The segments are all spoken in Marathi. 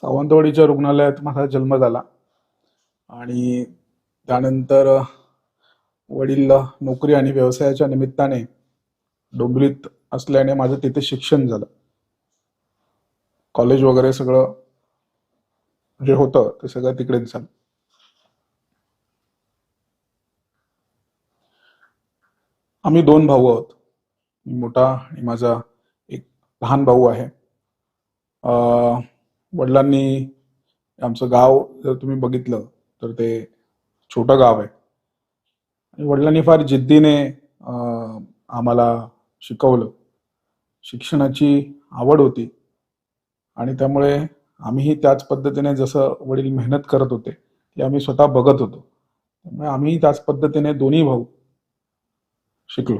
सावंतवाडीच्या रुग्णालयात माझा जन्म झाला. आणि त्यानंतर वडील नोकरी आणि व्यवसायाच्या निमित्ताने डोंबिवलीत असल्याने माझं तिथे शिक्षण झालं. कॉलेज वगैरे सगळं जे होतं ते सगळं तिकडेच झालं. आम्ही दोन भाऊ आहोत. मी मोठा आणि माझा एक लहान भाऊ आहे. अं, वडिलांनी आमचं गाव जर तुम्ही बघितलं तर ते छोटं गाव आहे. आणि वडिलांनी फार जिद्दीने आम्हाला शिकवलं. शिक्षणाची आवड होती. आणि त्यामुळे आम्हीही त्याच पद्धतीने जसं वडील मेहनत करत होते ते आम्ही स्वतः बघत होतो. त्यामुळे आम्हीही त्याच पद्धतीने दोन्ही भाऊ शिकलो.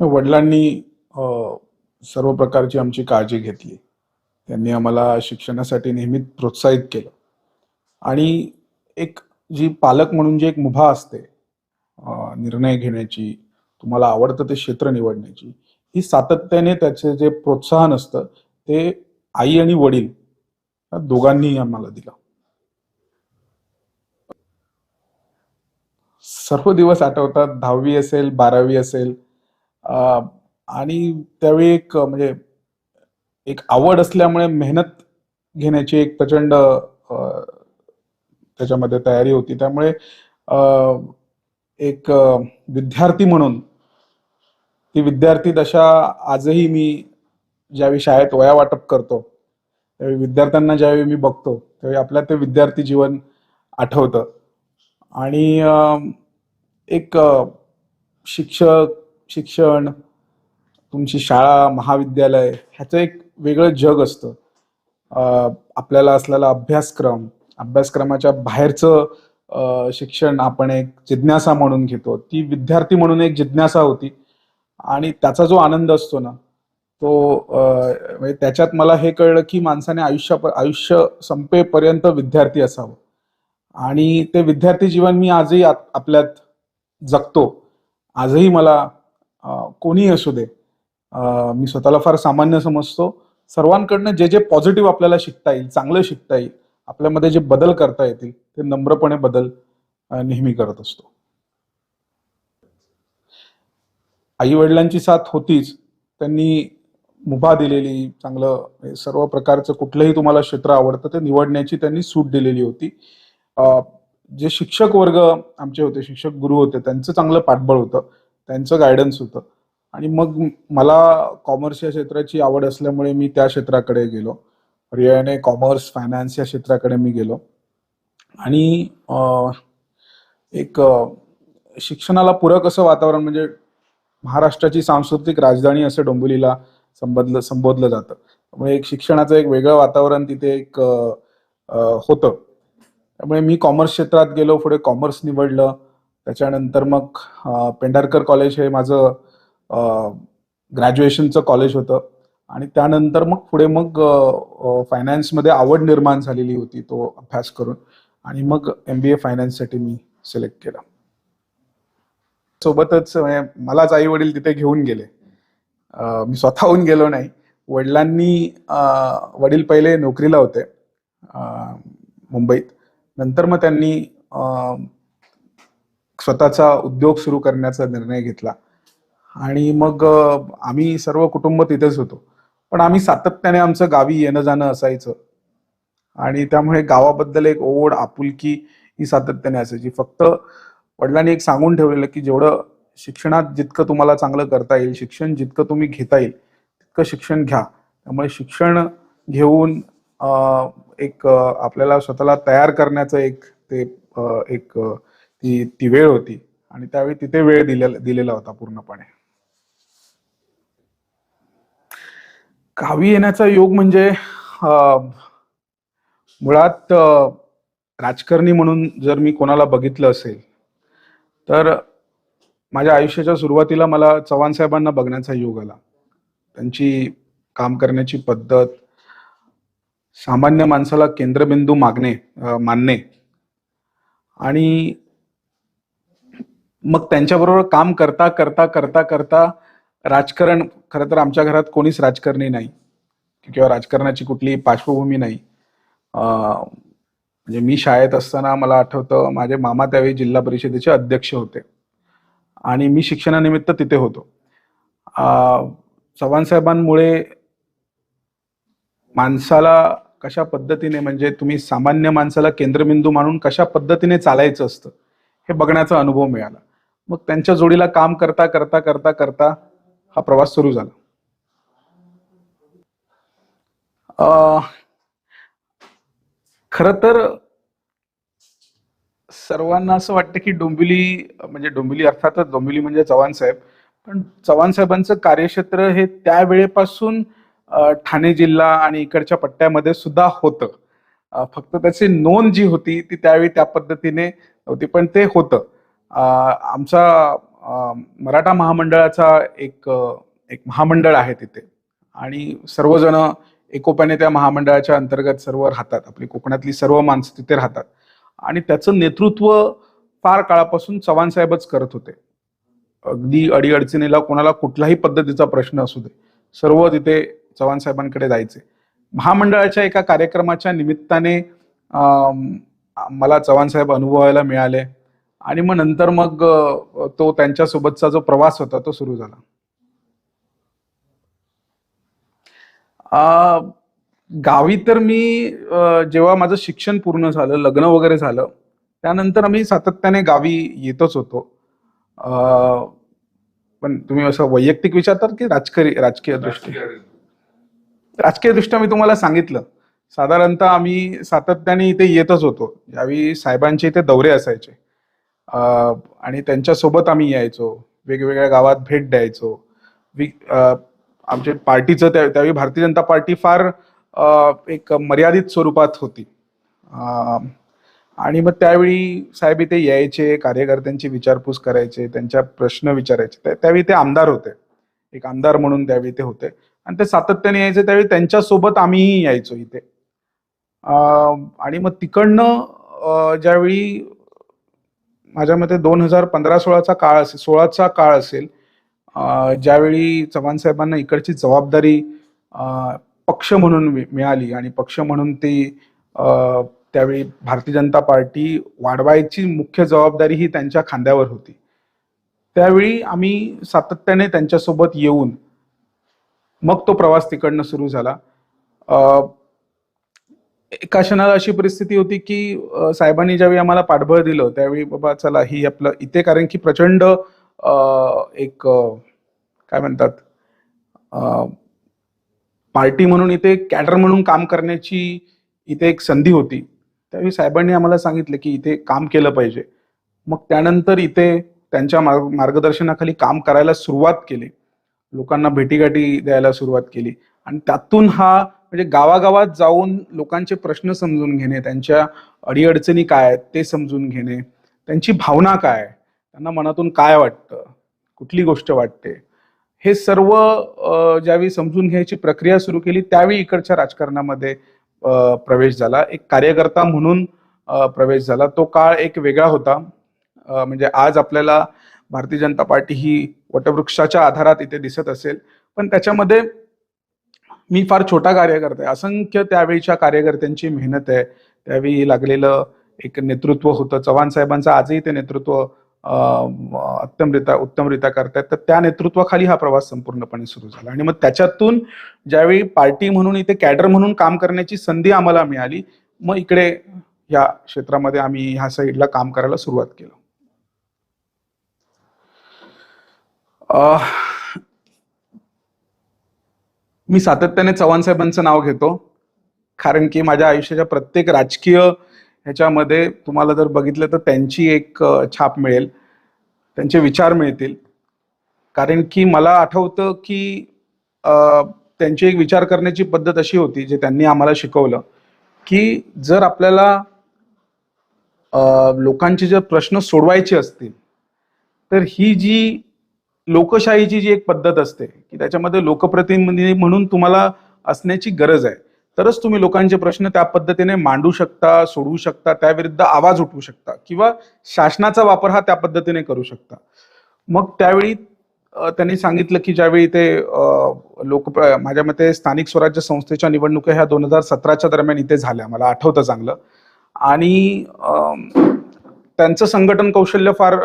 वडिलांनी सर्व प्रकारची आमची काळजी घेतली. त्यांनी आम्हाला शिक्षणासाठी नेहमीच प्रोत्साहित केलं. आणि एक जी पालक म्हणून जी एक मुभा असते निर्णय घेण्याची तुम्हाला आवडतं ते क्षेत्र निवडण्याची ही सातत्याने त्याचे जे प्रोत्साहन असतं ते आई आणि वडील या दोघांनीही आम्हाला दिलं. सर्व दिवस आठवतात दहावी असेल बारावी असेल आणि त्यावेळी एक म्हणजे एक आवड असल्यामुळे मेहनत घेण्याची एक प्रचंड त्याच्यामध्ये तयारी होती. त्यामुळे एक विद्यार्थी म्हणून ती विद्यार्थी दशा आजही मी ज्यावेळी शाळेत वया वाटप करतो त्यावेळी विद्यार्थ्यांना ज्यावेळी मी बघतो त्यावेळी आपल्या ते विद्यार्थी जीवन आठवतं. आणि एक शिक्षक शिक्षण तुमची शाळा महाविद्यालय ह्याचं एक वेगळं जग असतं. आपल्याला असलेला अभ्यासक्रम अभ्यासक्रमाच्या बाहेरचं शिक्षण आपण एक जिज्ञासा म्हणून घेतो. ती विद्यार्थी म्हणून एक जिज्ञासा होती. आणि त्याचा जो आनंद असतो ना तो म्हणजे त्याच्यात मला हे कळलं की माणसाने आयुष्य आयुष्य संपेपर्यंत विद्यार्थी असावं. आणि ते विद्यार्थी जीवन मी आजही आत- आपल्यात जगतो. आजही मला कोणी कोणीही असू दे. मी स्वतःला फार सामान्य समजतो. सर्वांकडनं जे जे पॉझिटिव्ह आपल्याला शिकता येईल चांगलं शिकता येईल आपल्यामध्ये जे बदल करता येतील ते नम्रपणे बदल नेहमी करत असतो. आई वडिलांची साथ होतीच त्यांनी मुभा दिलेली चांगलं सर्व प्रकारचं कुठलंही तुम्हाला क्षेत्र आवडतं ते निवडण्याची त्यांनी सूट दिलेली होती. जे शिक्षक वर्ग आमचे होते शिक्षक गुरु होते त्यांचं चांगलं पाठबळ होतं त्यांचं गायडन्स होतं. आणि मग मला कॉमर्स या क्षेत्राची आवड असल्यामुळे मी त्या क्षेत्राकडे गेलो. पर्यायाने कॉमर्स फायनान्स या क्षेत्राकडे मी गेलो. आणि एक शिक्षणाला पूरक असं वातावरण म्हणजे महाराष्ट्राची सांस्कृतिक राजधानी असं डोंबिवलीला संबोधलं संबोधलं जातं. त्यामुळे एक शिक्षणाचं एक वेगळं वातावरण तिथे एक होतं. त्यामुळे मी कॉमर्स क्षेत्रात गेलो पुढे कॉमर्स निवडलं. त्याच्यानंतर मग पेंढारकर कॉलेज हे माझं ग्रॅज्युएशनचं कॉलेज होतं. आणि त्यानंतर मग पुढे मग फायनान्समध्ये आवड निर्माण झालेली होती तो अभ्यास करून. आणि मग एम बी ए फायनान्ससाठी मी सिलेक्ट केला. सोबतच म्हणजे मलाच आई वडील तिथे घेऊन गेले. मी स्वतःहून गेलो नाही. वडिलांनी वडील पहिले नोकरीला होते मुंबईत. नंतर मग त्यांनी स्वतःचा उद्योग सुरू करण्याचा निर्णय घेतला. आणि मग आम्ही सर्व कुटुंब तिथेच होतो. पण आम्ही सातत्याने आमचं गावी येणं जाणं असायचं. आणि त्यामुळे गावाबद्दल एक ओढ आपुलकी ही सातत्याने असायची. फक्त वडिलांनी एक सांगून ठेवलेलं की जेवढं शिक्षणात जितकं तुम्हाला चांगलं करता येईल शिक्षण जितकं तुम्ही घेता येईल तितकं शिक्षण घ्या. त्यामुळे शिक्षण घेऊन एक आपल्याला स्वतःला तयार करण्याचं एक ते एक ती ती वेळ होती. आणि त्यावेळी तिथे वेळ दिलेला दिलेला होता पूर्णपणे. गावी येण्याचा योग म्हणजे मुळात राजकारणी म्हणून जर मी कोणाला बघितलं असेल तर माझ्या आयुष्याच्या सुरुवातीला मला चव्हाण साहेबांना बघण्याचा योग आला. त्यांची काम करण्याची पद्धत सामान्य माणसाला केंद्रबिंदू मागणे मानणे आणि मग त्यांच्याबरोबर काम करता करता करता करता राजकारण खरं तर आमच्या घरात कोणीच राजकारणी नाही. किंवा राजकारणाची कुठली पार्श्वभूमी नाही. म्हणजे मी शाळेत असताना मला आठवतं माझे मामा त्यावेळी जिल्हा परिषदेचे अध्यक्ष होते. आणि मी शिक्षणानिमित्त तिथे होतो. चव्हाण साहेबांमुळे माणसाला कशा पद्धतीने म्हणजे तुम्ही सामान्य माणसाला केंद्रबिंदू मानून कशा पद्धतीने चालायचं असतं हे बघण्याचा अनुभव मिळाला. मग त्यांच्या जोडीला काम करता करता करता करता हा प्रवास सुरू झाला. अं, तर सर्वांना असं वाटतं की डोंबिवली म्हणजे डोंबिवली अर्थातच डोंबिवली म्हणजे चव्हाण साहेब. पण चव्हाण साहेबांचं कार्यक्षेत्र हे त्यावेळेपासून वेळेपासून ठाणे जिल्हा आणि इकडच्या पट्ट्यामध्ये सुद्धा होतं. फक्त त्याची नोंद जी होती ती त्यावेळी त्या पद्धतीने होती पण ते होतं. आमचा मराठा महामंडळाचा एक एक महामंडळ आहे तिथे. आणि सर्वजण एकोप्याने त्या महामंडळाच्या अंतर्गत सर्व राहतात. आपली कोकणातली सर्व माणसं तिथे राहतात. आणि त्याचं नेतृत्व फार काळापासून चव्हाण साहेबच करत होते. अगदी अडीअडचणीला कोणाला कुठलाही पद्धतीचा प्रश्न असू दे. सर्व तिथे चव्हाण साहेबांकडे जायचे. महामंडळाच्या एका कार्यक्रमाच्या निमित्ताने मला चव्हाण साहेब अनुभवायला मिळाले. आणि मग नंतर मग तो त्यांच्यासोबतचा जो प्रवास होता तो सुरू झाला. गावी तर मी जेव्हा माझं शिक्षण पूर्ण झालं लग्न वगैरे झालं त्यानंतर आम्ही सातत्याने गावी येतच होतो. अ, पण तुम्ही असं वैयक्तिक विचारतात की राजकीय राजकीय दृष्टी. राजकीय दृष्ट्या मी तुम्हाला सांगितलं. साधारणतः आम्ही सातत्याने इथे येतच होतो. ज्यावेळी साहेबांचे इथे दौरे असायचे. आणि त्यांच्यासोबत आम्ही यायचो. वेगवेगळ्या गावात भेट द्यायचो. वि- आमच्या पार्टीचं त्या त्यावेळी भारतीय जनता पार्टी फार एक मर्यादित स्वरूपात होती. आणि मग त्यावेळी साहेब इथे यायचे कार्यकर्त्यांची विचारपूस करायचे त्यांच्या प्रश्न विचारायचे. त्या- त्यावेळी ते आमदार होते. एक आमदार म्हणून त्यावेळी ते होते. आणि ते सातत्याने यायचे त्यावेळी त्यांच्यासोबत आम्हीही यायचो इथे. आणि मग तिकडनं ज्यावेळी माझ्या मते दोन हजार पंधरा सोळाचा काळ असेल सोळाचा काळ असेल ज्यावेळी चव्हाण साहेबांना इकडची जबाबदारी पक्ष म्हणून मिळाली आणि पक्ष म्हणून ती त्यावेळी भारतीय जनता पार्टी वाढवायची मुख्य जबाबदारी ही त्यांच्या खांद्यावर होती. त्यावेळी आम्ही सातत्याने त्यांच्यासोबत येऊन मग तो प्रवास तिकडनं सुरू झाला. एका क्षणाला अशी परिस्थिती होती की साहेबांनी ज्यावेळी आम्हाला पाठबळ दिलं त्यावेळी बाबा चला ही आपलं इथे कारण की प्रचंड एक काय म्हणतात पार्टी म्हणून इथे कॅडर म्हणून काम करण्याची इथे एक संधी होती. त्यावेळी साहेबांनी आम्हाला सांगितलं की इथे काम केलं पाहिजे. मग त्यानंतर इथे त्यांच्या मार्ग मार्गदर्शनाखाली काम करायला सुरुवात केली. लोकांना भेटीगाठी द्यायला सुरुवात केली. आणि त्यातून हा म्हणजे गावागावात जाऊन लोकांचे प्रश्न समजून घेणे त्यांच्या अडीअडचणी काय आहेत ते समजून घेणे त्यांची भावना काय त्यांना मनातून काय वाटतं कुठली गोष्ट वाटते हे सर्व ज्यावेळी समजून घ्यायची प्रक्रिया सुरू केली त्यावेळी इकडच्या राजकारणामध्ये प्रवेश झाला. एक कार्यकर्ता म्हणून प्रवेश झाला. तो काळ एक वेगळा होता. म्हणजे आज आपल्याला भारतीय जनता पार्टी ही वटवृक्षाच्या आधारात इथे दिसत असेल. पण त्याच्यामध्ये मी फार छोटा कार्यकर्ता आहे. असंख्य त्यावेळीच्या कार्यकर्त्यांची मेहनत आहे. त्यावेळी लागलेलं एक नेतृत्व होतं. चव्हाण साहेबांचं आजही ते नेतृत्व अत्यमरित्या उत्तमरित्या करतायत. तर त्या नेतृत्वाखाली हा प्रवास संपूर्णपणे सुरू झाला. आणि मग त्याच्यातून ज्यावेळी पार्टी म्हणून इथे कॅडर म्हणून काम करण्याची संधी आम्हाला मिळाली मग इकडे या क्षेत्रामध्ये आम्ही ह्या साईडला काम करायला सुरुवात केलं. अं, मी सातत्याने चव्हाण साहेबांचं नाव घेतो. कारण की माझ्या आयुष्याच्या प्रत्येक राजकीय ह्याच्यामध्ये तुम्हाला जर बघितलं तर त्यांची एक छाप मिळेल. त्यांचे विचार मिळतील. कारण की मला आठवतं की त्यांची एक विचार करण्याची पद्धत अशी होती जे त्यांनी आम्हाला शिकवलं की जर आपल्याला लोकांचे जर प्रश्न सोडवायचे असतील तर ही जी लोकशाहीची जी एक पद्धत असते की त्याच्यामध्ये लोकप्रतिनिधी म्हणून तुम्हाला असण्याची गरज आहे. तरच तुम्ही लोकांचे प्रश्न त्या पद्धतीने मांडू शकता सोडवू शकता त्याविरुद्ध आवाज उठवू शकता किंवा शासनाचा वापर हा त्या पद्धतीने करू शकता. मग त्यावेळी त्यांनी सांगितलं की ज्यावेळी ते लोक माझ्या मते स्थानिक स्वराज्य संस्थेच्या निवडणुका ह्या दोन हजार सतराच्या दरम्यान इथे झाल्या. मला आठवतं चांगलं. आणि त्यांचं संघटन कौशल्य फार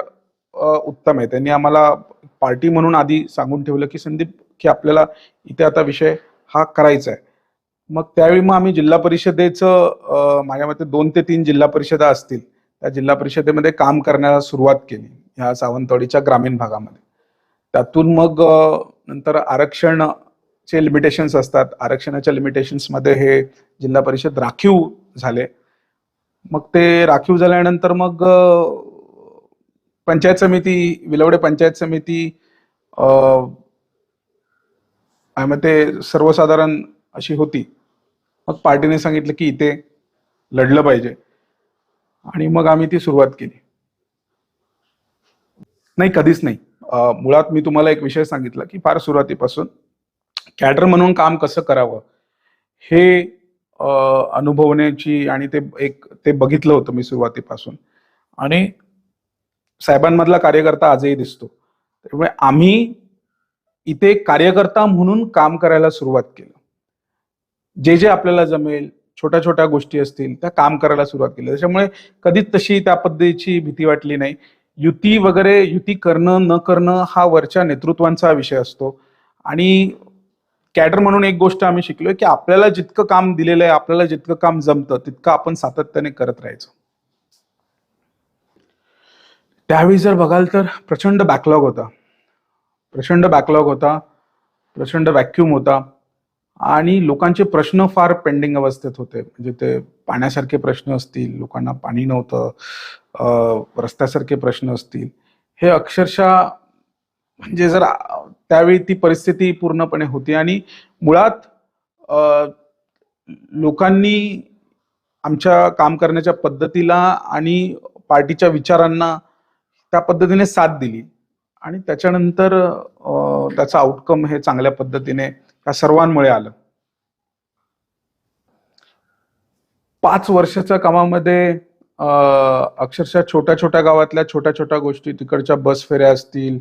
उत्तम आहे. त्यांनी आम्हाला पार्टी म्हणून आधी सांगून ठेवलं की संदीप की आपल्याला इथे आता विषय हा करायचा आहे. मग त्यावेळी मग आम्ही जिल्हा परिषदेचं माझ्या मते दोन ते तीन जिल्हा परिषदा असतील. त्या जिल्हा परिषदेमध्ये काम करण्याला सुरुवात केली ह्या सावंतवाडीच्या ग्रामीण भागामध्ये. त्यातून मग नंतर आरक्षण चे लिमिटेशन्स असतात. आरक्षणाच्या लिमिटेशन्समध्ये हे जिल्हा परिषद राखीव झाले. मग ते राखीव झाल्यानंतर मग पंचायत समिती विलवडे पंचायत समिती ते सर्वसाधारण अशी होती. मग पार्टीने सांगितलं की इथे लढलं पाहिजे. आणि मग आम्ही ती सुरुवात केली. नाही कधीच नाही. मुळात मी तुम्हाला एक विषय सांगितला की फार सुरुवातीपासून कॅडर म्हणून काम कसं करावं? हे अनुभवण्याची आणि ते एक ते बघितलं होतं मी सुरुवातीपासून. आणि साहेबांमधला कार्यकर्ता आजही दिसतो. त्यामुळे आम्ही इथे कार्यकर्ता म्हणून काम करायला सुरुवात केलं. जे जे आपल्याला जमेल छोट्या छोट्या गोष्टी असतील त्या काम करायला सुरुवात केली. त्याच्यामुळे कधीच तशी त्या पद्धतीची भीती वाटली नाही. युती वगैरे युती करणं न करणं हा वरच्या नेतृत्वांचा विषय असतो. आणि कॅडर म्हणून एक गोष्ट आम्ही शिकलोय की आपल्याला जितकं काम दिलेलं आहे आपल्याला जितकं काम जमतं तितकं आपण सातत्याने करत राहायचं. त्यावेळी जर बघाल तर प्रचंड बॅकलॉग होता. प्रचंड बॅकलॉग होता प्रचंड व्हॅक्युम होता आणि लोकांचे प्रश्न फार पेंडिंग अवस्थेत होते. म्हणजे ते पाण्यासारखे प्रश्न असतील लोकांना पाणी नव्हतं रस्त्यासारखे प्रश्न असतील. हे अक्षरशः म्हणजे जर त्यावेळी ती परिस्थिती पूर्णपणे होती आणि मुळात लोकांनी आमच्या काम करण्याच्या पद्धतीला आणि पार्टीच्या विचारांना त्या पद्धतीने साथ दिली. आणि त्याच्यानंतर त्याचं आउटकम हे चांगल्या पद्धतीने त्या सर्वांमुळे आलं. पाच वर्षाच्या कामामध्ये अक्षरशः छोट्या छोट्या गावातल्या छोट्या छोट्या गोष्टी तिकडच्या बस फेऱ्या असतील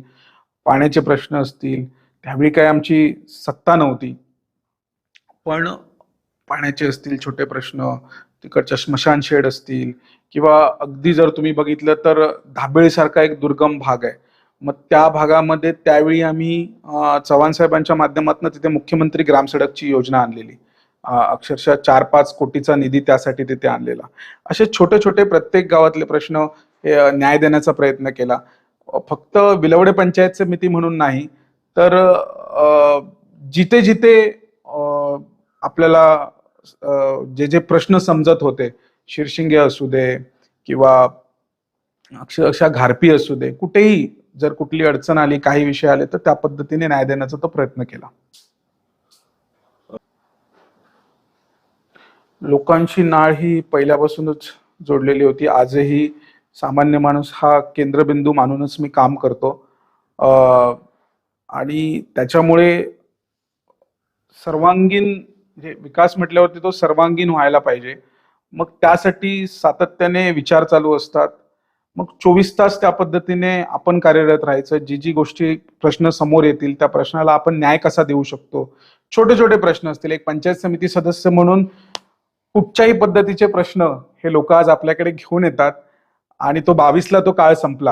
पाण्याचे प्रश्न असतील त्यावेळी काय आमची सत्ता नव्हती. पण पाण्याचे असतील छोटे प्रश्न तिकडच्या स्मशान शेड असतील किंवा अगदी जर तुम्ही बघितलं तर धाबेळीसारखा एक दुर्गम भाग आहे. मग त्या भागामध्ये त्यावेळी आम्ही चव्हाण साहेबांच्या माध्यमातून तिथे मुख्यमंत्री ग्रामसडकची योजना आणलेली. अक्षरशः चार पाच कोटीचा निधी त्यासाठी तिथे आणलेला. असे छोटे छोटे प्रत्येक गावातले प्रश्न न्याय देण्याचा प्रयत्न केला. फक्त विलवडे पंचायत समिती म्हणून नाही तर जिथे जिथे आपल्याला जे जे प्रश्न समजत होते शिरशिंगे असू दे किंवा अक्षरशः घारपी असू दे कुठेही जर कुठली अडचण आली काही विषय आले तर त्या पद्धतीने न्याय देण्याचा तो प्रयत्न केला. लोकांची नाळ ही पहिल्यापासूनच जोडलेली होती. आजही सामान्य माणूस हा केंद्रबिंदू मानूनच मी काम करतो. आणि त्याच्यामुळे सर्वांगीण म्हणजे विकास म्हटल्यावरती तो सर्वांगीण व्हायला पाहिजे. मग त्यासाठी सातत्याने विचार चालू असतात. मग चोवीस तास त्या पद्धतीने आपण कार्यरत राहायचं. जी जी गोष्टी प्रश्न समोर येतील त्या प्रश्नाला आपण न्याय कसा देऊ शकतो? छोटे छोटे प्रश्न असतील. एक पंचायत समिती सदस्य म्हणून कुठच्याही पद्धतीचे प्रश्न हे लोक आज आपल्याकडे घेऊन येतात आणि तो बावीसला तो काळ संपला.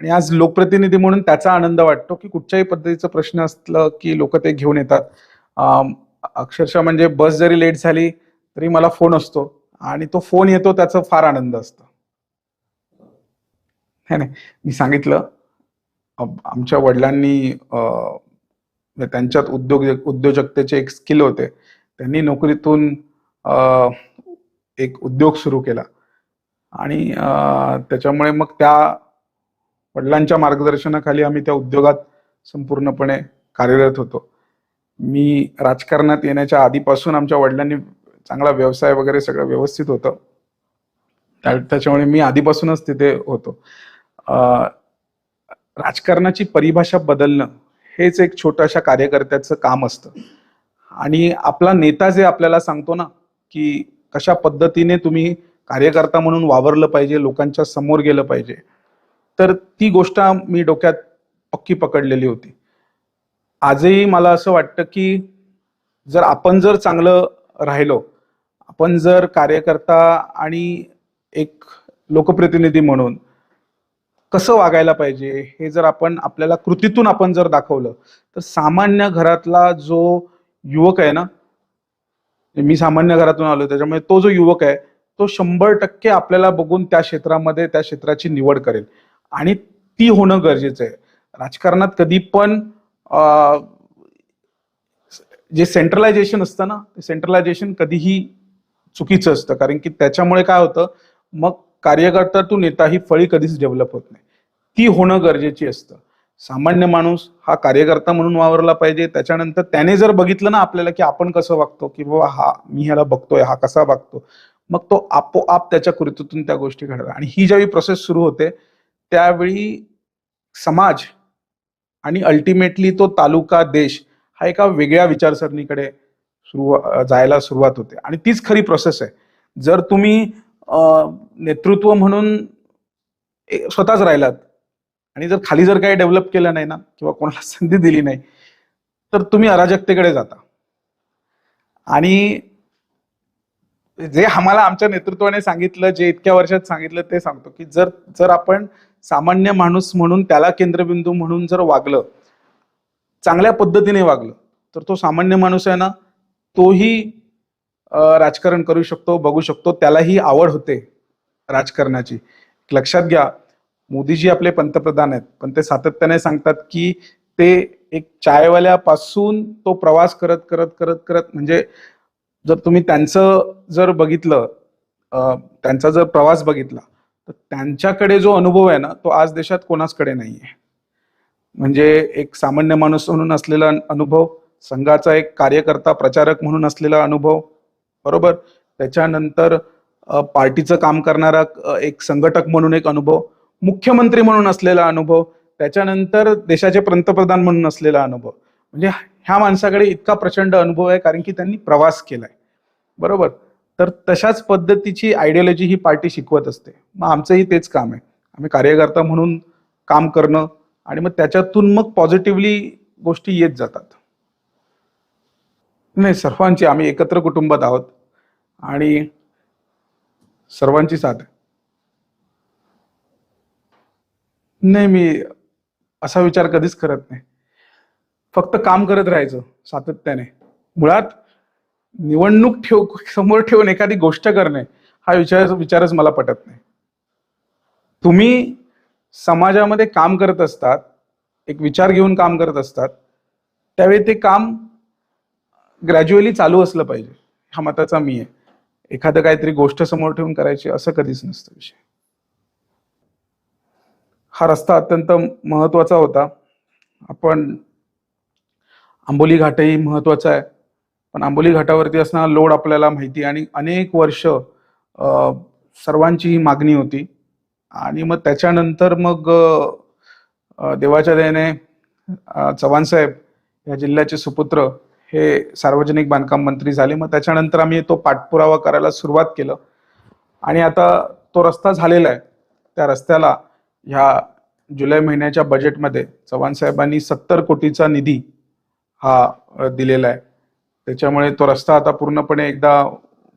आणि आज लोकप्रतिनिधी म्हणून त्याचा आनंद वाटतो की कुठच्याही पद्धतीचं प्रश्न असलं की लोक ते घेऊन येतात. अक्षरशः म्हणजे बस जरी लेट झाली तरी मला फोन असतो. आणि तो फोन येतो त्याचा फार आनंद असतो. नाही नाही. मी सांगितलं आमच्या वडिलांनी म्हणजे त्यांच्यात उद्योग उद्योजकतेचे एक स्किल होते. त्यांनी नोकरीतून एक उद्योग सुरू केला. आणि त्याच्यामुळे मग त्या वडिलांच्या मार्गदर्शनाखाली आम्ही त्या उद्योगात संपूर्णपणे कार्यरत होतो. मी राजकारणात येण्याच्या आधीपासून आमच्या वडिलांनी चांगला व्यवसाय वगैरे सगळं व्यवस्थित होतं. त्याच्यामुळे मी आधीपासूनच तिथे होतो. राजकारणाची परिभाषा बदलणं हेच एक छोट्याशा कार्यकर्त्याचं काम असतं. आणि आपला नेता जे आपल्याला सांगतो ना की कशा पद्धतीने तुम्ही कार्यकर्ता म्हणून वावरलं पाहिजे लोकांच्या समोर गेलं पाहिजे तर ती गोष्ट मी डोक्यात पक्की पकडलेली होती. आजही मला असं वाटतं की जर आपण जर चांगलं राहिलो आपण जर कार्यकर्ता आणि एक लोकप्रतिनिधी म्हणून कसं वागायला पाहिजे हे जर आपण आपल्याला कृतीतून आपण जर दाखवलं तर सामान्य घरातला जो युवक आहे ना मी सामान्य घरातून आलो त्याच्यामुळे तो जो युवक आहे तो शंभर टक्के आपल्याला बघून त्या क्षेत्रामध्ये त्या क्षेत्राची निवड करेल. आणि ती होणं गरजेचं आहे. राजकारणात कधी पण जे सेंट्रलायझेशन असतं ना ते सेंट्रलायझेशन कधीही चुकीचं असतं. कारण की त्याच्यामुळे काय होतं मग कार्यकर्ता टू नेता ही फळी कधीच डेव्हलप होत नाही. ती होणं गरजेची असतं. सामान्य माणूस हा कार्यकर्ता म्हणून वावरला पाहिजे. त्याच्यानंतर त्याने जर बघितलं ना आपल्याला की आपण कसं वागतो की बाबा हा मी ह्याला बघतोय हा कसा वागतो मग तो आपोआप त्याच्या कृतीतून त्या गोष्टी घडतात. आणि ही ज्यावेळी प्रोसेस सुरू होते त्यावेळी समाज आणि अल्टिमेटली तो तालुका देश हा एका वेगळ्या विचारसरणीकडे सुरुवा जायला सुरुवात होते. आणि तीच खरी प्रोसेस आहे. जर तुम्ही नेतृत्व म्हणून स्वतःच राहिलात आणि जर खाली जर काही डेव्हलप केलं नाही ना किंवा कोणाला संधी दिली नाही तर तुम्ही अराजकतेकडे जाता. आणि जे आम्हाला आमच्या नेतृत्वाने सांगितलं जे इतक्या वर्षात सांगितलं ते सांगतो की जर जर आपण सामान्य माणूस म्हणून त्याला केंद्रबिंदू म्हणून जर वागलं चांगल्या पद्धतीने वागलं तर तो सामान्य माणूस आहे ना तोही राजकारण करू शकतो बघू शकतो त्यालाही आवड होते राजकारणाची. लक्षात घ्या मोदीजी आपले पंतप्रधान आहेत पण ते सातत्याने सांगतात की ते एक चायवाल्यापासून तो प्रवास करत करत करत करत म्हणजे जर तुम्ही त्यांचं जर बघितलं त्यांचा जर प्रवास बघितला तर त्यांच्याकडे जो अनुभव आहे ना तो आज देशात कोणाचकडे नाही आहे म्हणजे एक सामान्य माणूस म्हणून असलेला अनुभव संघाचा एक कार्यकर्ता प्रचारक म्हणून असलेला अनुभव बरोबर? त्याच्यानंतर पार्टीचं काम करणारा एक संघटक म्हणून एक अनुभव मुख्यमंत्री म्हणून असलेला अनुभव त्याच्यानंतर देशाचे पंतप्रधान म्हणून असलेला अनुभव. म्हणजे ह्या माणसाकडे इतका प्रचंड अनुभव आहे कारण की त्यांनी प्रवास केलाय. बरोबर? तर तशाच पद्धतीची आयडियोलॉजी ही पार्टी शिकवत असते. मग आमचंही तेच काम आहे. आम्ही कार्यकर्ता म्हणून काम करणं आणि मग त्याच्यातून मग पॉझिटिव्हली गोष्टी येत जातात. नाही सर्वांची आम्ही एकत्र कुटुंबात आहोत आणि सर्वांची साथ नाही मी असा विचार कधीच करत नाही. फक्त काम करत राहायचं सातत्याने. मुळात निवडणूक ठेव समोर ठेवून एखादी गोष्ट करणे हा विचार विचारच मला पटत नाही. तुम्ही समाजामध्ये काम करत असतात एक विचार घेऊन काम करत असतात त्यावेळी ते काम ग्रॅज्युअली चालू असलं पाहिजे. हा मताचा मी आहे. एखादं काहीतरी गोष्ट समोर ठेवून करायची असं कधीच नसतं विषय. हा रस्ता अत्यंत महत्त्वाचा होता. आपण आंबोली घाटही महत्त्वाचा आहे. पण आंबोली घाटावरती असणारा लोड आपल्याला माहिती आणि अनेक वर्ष सर्वांची ही मागणी होती. आणि मग त्याच्यानंतर मग देवाच्या दयेने चव्हाण साहेब या जिल्ह्याचे सुपुत्र हे सार्वजनिक बांधकाम मंत्री झाले. मग त्याच्यानंतर आम्ही तो पाठपुरावा करायला सुरुवात केलं. आणि आता तो रस्ता झालेला आहे. त्या रस्त्याला ह्या जुलै महिन्याच्या बजेटमध्ये चव्हाण साहेबांनी सत्तर कोटीचा निधी हा दिलेला आहे. त्याच्यामुळे तो रस्ता आता पूर्णपणे एकदा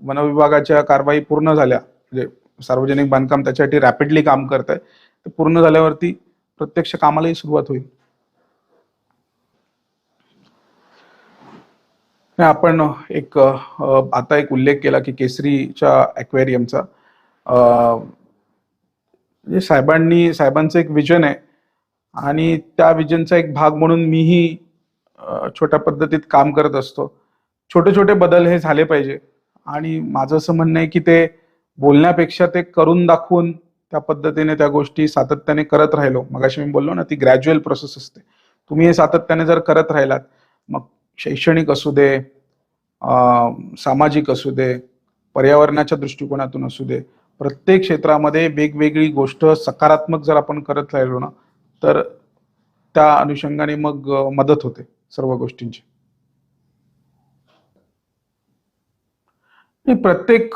वनविभागाच्या कारवाई पूर्ण झाल्या. म्हणजे सार्वजनिक बांधकाम त्याच्यासाठी रॅपिडली काम करत आहे. ते पूर्ण झाल्यावरती प्रत्यक्ष कामालाही सुरुवात होईल. आपण एक आता एक उल्लेख केला की केसरीच्या ॲक्वेरियमचा म्हणजे साहेबांनी साहेबांचं एक विजन आहे. आणि त्या विजनचा एक भाग म्हणून मीही छोट्या पद्धतीत काम करत असतो. छोटे छोटे बदल हे झाले पाहिजे. आणि माझं असं म्हणणं आहे की ते बोलण्यापेक्षा ते करून दाखवून त्या पद्धतीने त्या गोष्टी सातत्याने करत राहिलो. मगाशी मी बोललो ना ती ग्रॅज्युअल प्रोसेस असते. तुम्ही हे सातत्याने जर करत राहिलात मग शैक्षणिक असू दे सामाजिक असू दे पर्यावरणाच्या दृष्टिकोनातून असू दे प्रत्येक क्षेत्रामध्ये वेगवेगळी गोष्ट सकारात्मक जर आपण करत राहिलो ना तर त्या अनुषंगाने मग मदत होते सर्व गोष्टींची. प्रत्येक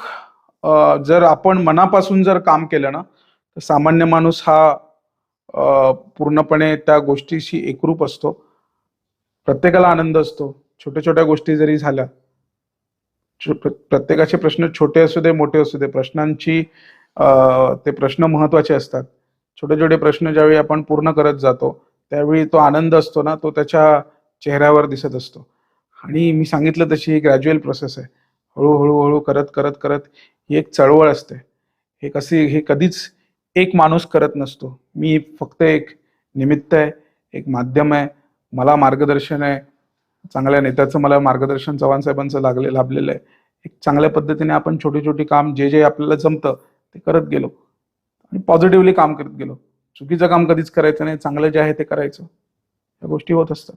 जर आपण मनापासून जर काम केलं ना तर सामान्य माणूस हा पूर्णपणे त्या गोष्टीशी एकरूप असतो. प्रत्येकाला आनंद असतो. छोट्या छोट्या गोष्टी जरी झाल्या छो- प्रत्येकाचे प्रश्न छोटे असू दे मोठे असू दे प्रश्नांची ते प्रश्न महत्त्वाचे असतात. छोटे छोटे प्रश्न ज्यावेळी आपण पूर्ण करत जातो त्यावेळी तो आनंद असतो ना तो त्याच्या चेहऱ्यावर दिसत असतो. आणि मी सांगितलं तशी ही ग्रॅज्युअल प्रोसेस आहे. हळूहळू हळू करत करत करत ही एक चळवळ असते. हे कशी हे कधीच एक माणूस करत नसतो. मी फक्त एक निमित्त आहे एक माध्यम आहे. मला मार्गदर्शन आहे. चांगल्या नेत्याचं मला मार्गदर्शन चव्हाण साहेबांचं लागले लाभलेलं आहे. एक चांगल्या पद्धतीने आपण छोटी छोटी काम जे जे आपल्याला जमतं ते करत गेलो. आणि पॉझिटिव्हली काम करत गेलो. चुकीचं काम कधीच करायचं नाही. चांगलं जे आहे ते करायचं. या गोष्टी होत असतात.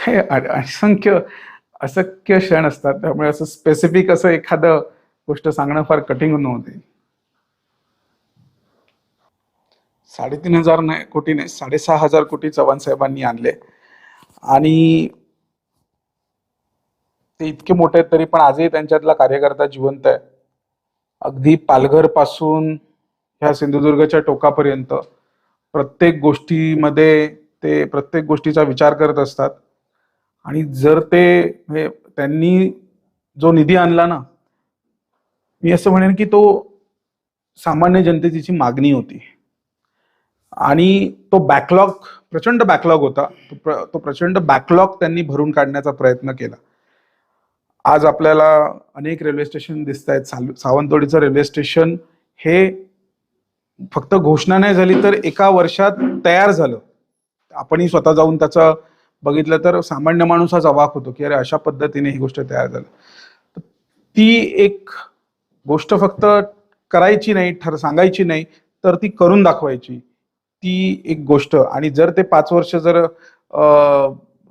हे असंख्य असंख्य क्षण असतात. त्यामुळे असं स्पेसिफिक असं एखादं गोष्ट सांगणं फार कठीण नव्हते. साडेतीन हजार नाही कोटी नाही साडेसहा हजार कोटी चव्हाण साहेबांनी आणले. आणि ते इतके मोठे आहेत तरी पण आजही त्यांच्यातला कार्यकर्ता जिवंत आहे. अगदी पालघरपासून ह्या सिंधुदुर्गच्या टोकापर्यंत प्रत्येक गोष्टीमध्ये ते प्रत्येक गोष्टीचा विचार करत असतात. आणि जर ते त्यांनी जो निधी आणला ना मी असं म्हणेन की तो सामान्य जनतेची मागणी होती. आणि तो बॅकलॉग प्रचंड बॅकलॉग होता. तो प्र- तो प्रचंड बॅकलॉग त्यांनी भरून काढण्याचा प्रयत्न केला. आज आपल्याला अनेक रेल्वे स्टेशन दिसत आहेत सावंतवाडीचं रेल्वे स्टेशन हे फक्त घोषणा नाही झाली तर एका वर्षात तयार झालं. आपणही स्वतः जाऊन त्याचं बघितलं तर सामान्य माणूस आज अवाक होतो की अरे अशा पद्धतीने ही गोष्ट तयार झाली. ती एक गोष्ट फक्त करायची नाही ठर सांगायची नाही तर ती करून दाखवायची. ती एक गोष्ट. आणि जर ते पाच वर्ष जर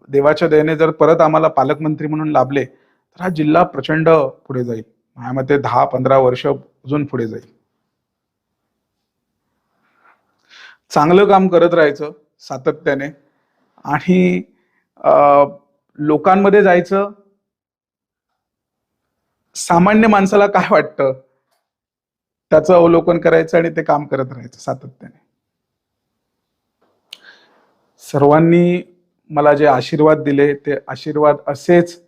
देवाच्या दयेने जर परत आम्हाला पालकमंत्री म्हणून लाभले तर हा जिल्हा प्रचंड पुढे जाईल. माझ्या मते दहा पंधरा वर्ष अजून पुढे जाईल. चांगलं काम करत राहायचं सातत्याने. आणि लोकांमध्ये जायचं. सामान्य माणसाला काय वाटतं? त्याचं अवलोकन करायचं आणि ते काम करत राहायचं सातत्याने. सर्वांनी मला जे आशीर्वाद दिले ते आशीर्वाद असेच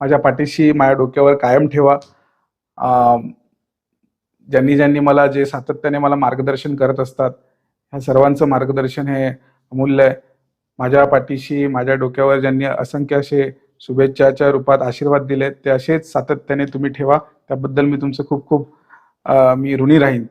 माझ्या पाठीशी माझ्या डोक्यावर कायम ठेवा. ज्यांनी ज्यांनी मला जे सातत्याने मला मार्गदर्शन करत असतात ह्या सर्वांचं मार्गदर्शन हे अमूल्य आहे. माझ्या पाठीशी माझ्या डोक्यावर ज्यांनी असंख्य असे शुभेच्छाच्या रूपात आशीर्वाद दिलेत ते असेच सातत्याने तुम्ही ठेवा. त्याबद्दल मी तुमचं खूप खूप मी ऋणी राहीन.